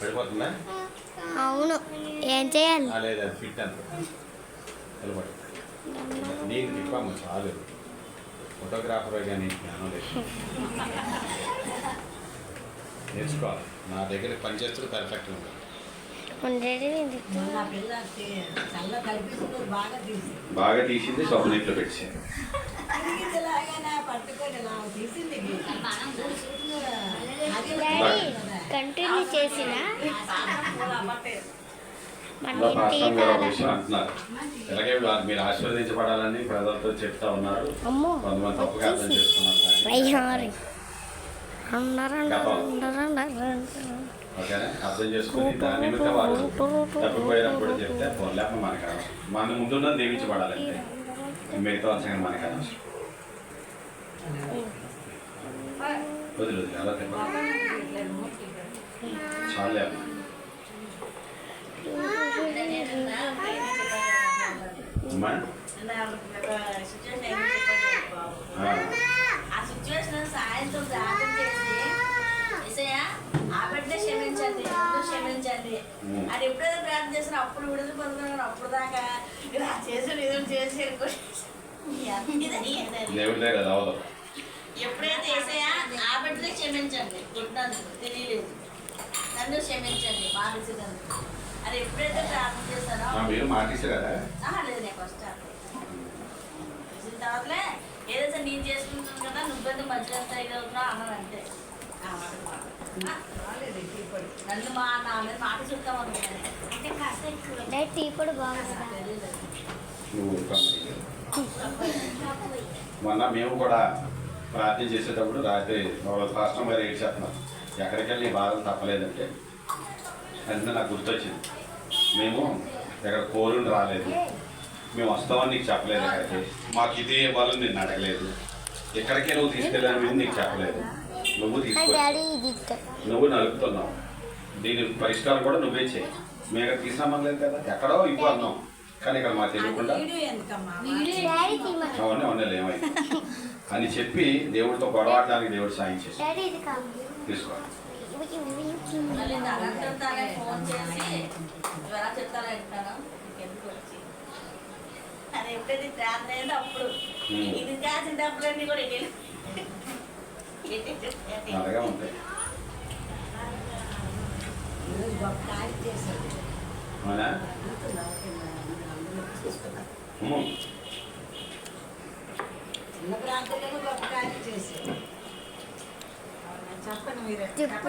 పడిపోతుందా అవును. ఏం చేయాలి? లేదు అది ఫిట్ అంత. నిలబడి నేను తిప్పమ్మ చాలు. ఫోటోగ్రాఫర్ కానీ జ్ఞానం లేదు. నేర్చుకోవాలి నా దగ్గర పనిచేస్తుంది పర్ఫెక్ట్ ఉంటుంది. బాగా తీసి బాగా తీసింది సబ్బు నీటిలో పెట్టేసాను ఇలాగే వా- మీరు ఆశీర్వదించబడాలని ప్రజలతో చెప్తా ఉన్నారు. అమ్మో కొంతమంది తప్పుగా అర్థం చేసుకున్నారు కానీ. వయ్యారి ఓకేనా? అర్థం చేసుకుని దాని నిమిత్తం వారు తప్పిపోయినప్పుడు చెప్తే మనకు మన ముందున్న దీవించబడాలంటే. మిగతా సంగతి మనకు అనవసరం వదిలి వదిలి అలా తిప్పండి. చాలే అమ్మా. అమ్మా ఆ, సిచ్యువేషన్ సాయంత్రం ప్రార్థన చేసి ఏసయ్యా ఆ బిడ్డ క్షమించండి. ముందు క్షమించండి. అది ఎప్పుడైతే ప్రార్థన చేసినా అప్పుడు విడుదల అప్పుడు దాకా ఇలా ఏదో చేసి ఎప్పుడైతే బిడ్డనే క్షమించండి. గుడ్డందుకు తెలియలేదు. నన్ను క్షమించండి బాధించినందుకు అది ఎప్పుడైతే ప్రార్థన ఆహా, లేదు నేను ఫస్ట్ వచ్చిన తర్వాతలే ఏదైతే నేను చేసుకుంటాను కదా నువ్వెందుకు మధ్యలో ఇది అవుతున్నావు అన్నది అంతే. నన్ను మా నా మీద మాట చూద్దాం అనుకున్నాను అంటే కాస్త ఎక్కువ టీ పొడి బాగుందా. మొన్న మేము కూడా ప్రార్థన చేసేటప్పుడు రాత్రి రాష్ట్రం గారు ఏడు చెప్తున్నాం ఎక్కడికి వెళ్ళి బాధలు తప్పలేదంటే. వెంటనే నాకు గుర్తొచ్చింది. మేము ఇక్కడ కోరుని రాలేదు. మేము వస్తామని నీకు చెప్పలేదు ఎక్కడికి. మాకు ఇదే ఇవ్వాలని నేను అడగలేదు. ఎక్కడికే నువ్వు తీసుకెళ్ళాలని నీకు చెప్పలేదు. నువ్వు ఇది నువ్వు నలుపుతున్నావు దీని పరిష్కారం కూడా నువ్వే చేయి మేము ఇక్కడ తీసుకురామలేదు కదా? ఎక్కడో అన్నాం కానీ ఇక్కడ తెలియకుండా ఉండలే ఏమైంది అని చెప్పి దేవుడితో గొడవడానికి దేవుడు సాయం చేసి తీసుకోవాలి అలాగే ఉంటాయి. అవునా. చిన్న ప్రాంతంలో గొప్ప కార్యం చేశాడు చెప్పండి మీరే చెప్పు